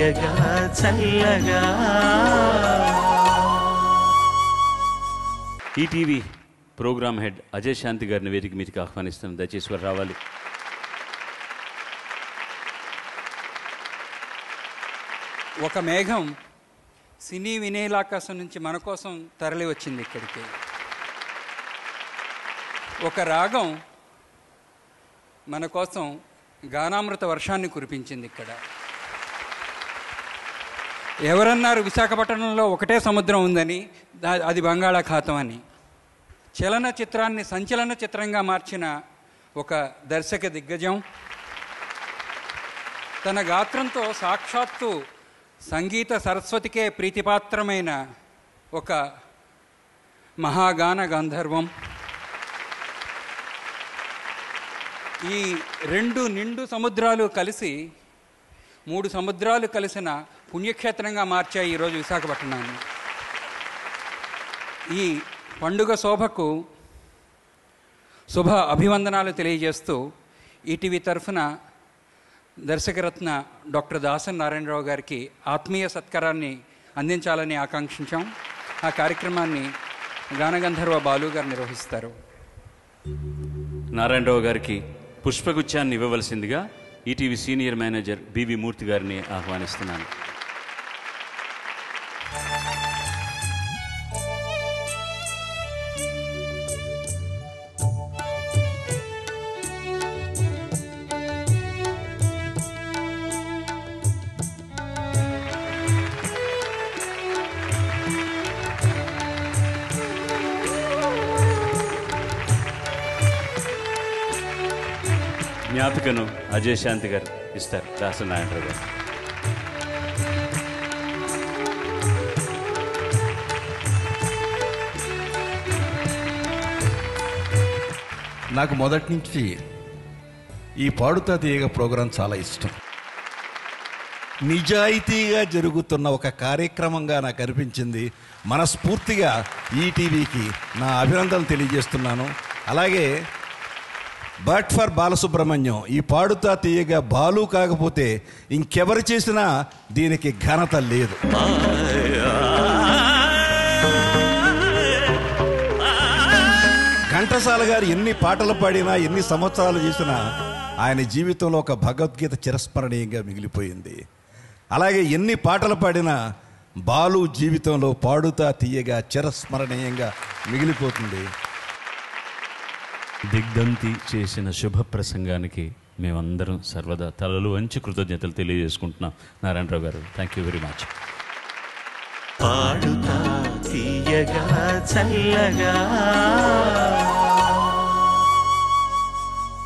తీయగా Challaga. ETV program head Ajay Shanti గారిని వేదిక మీదకి ఆహ్వానిస్తున్నాం. దయచేసి వారు రావాలి. ఒక మేఘం సినీ వినీలాకాశం నుంచి మన కోసం తరలి వచ్చింది ఇక్కడికి. ఒక రాగం మన కోసం గానామృత వర్షాన్ని కురిపించింది ఇక్కడ. ఎవరన్నారు విశాఖపట్నంలో ఒకటే సముద్రం ఉందని? అది బంగాళాఖాతం అని. చలన చిత్రాన్ని సంచలన చిత్రంగా మార్చిన ఒక దర్శక దిగ్గజం. తన గాత్రంతో సాక్షాత్తు సంగీత సరస్వతికే ప్రీతిపాత్రమైన ఒక మహాగాన గంధర్వం. ఈ రెండు నిండు సముద్రాలు కలిసి మూడు సముద్రాలు కలిసిన పుణ్యక్షేత్రంగా మార్చాయి ఈరోజు విశాఖపట్నాన్ని ఈ పండుగ శోభకు శుభ అభివందనాలు తెలియజేస్తూ ఈటీవీ తరఫున దర్శకరత్న డాక్టర్ దాసన్ నారాయణరావు గారికి ఆత్మీయ సత్కారాన్ని అందించాలని ఆకాంక్షించాం. ఆ కార్యక్రమాన్ని గానగంధర్వ బాలు గారు నిర్వహిస్తారు. నారాయణరావు గారికి పుష్పగుచ్చాన్ని ఇవ్వవలసిందిగా ETV senior manager BV Murthy గారిని ఆహ్వానిస్తున్నాను. జ్ఞాపికను అజయ్ శాంతి గారు ఇస్తారు దాస గారు. నాకు మొదటి నుంచి ఈ పాడుతా తీయగ ప్రోగ్రాం చాలా ఇష్టం. నిజాయితీగా జరుగుతున్న ఒక కార్యక్రమంగా నాకు అనిపించింది. మనస్ఫూర్తిగా ఈటీవీకి నా అభినందనలు తెలియజేస్తున్నాను. అలాగే బట్ ఫర్ బాలసుబ్రహ్మణ్యం ఈ పాడుతా తీయగా బాలు కాకపోతే ఇంకెవరు చేసినా దీనికి ఘనత లేదు. ఘంటసాల గారు ఎన్ని పాటలు పాడినా ఎన్ని సంవత్సరాలు చేసినా ఆయన జీవితంలో ఒక భగవద్గీత చిరస్మరణీయంగా మిగిలిపోయింది. అలాగే ఎన్ని పాటలు పాడినా బాలు జీవితంలో పాడుతా తీయగా చిరస్మరణీయంగా మిగిలిపోతుంది. దిగ్దంతి చేసిన శుభ ప్రసంగానికి మేమందరం సర్వదా తలలు వంచి కృతజ్ఞతలు తెలియజేసుకుంటున్నాం. Narayanarao garu thank you very much Paduta Teeyaga Challaga.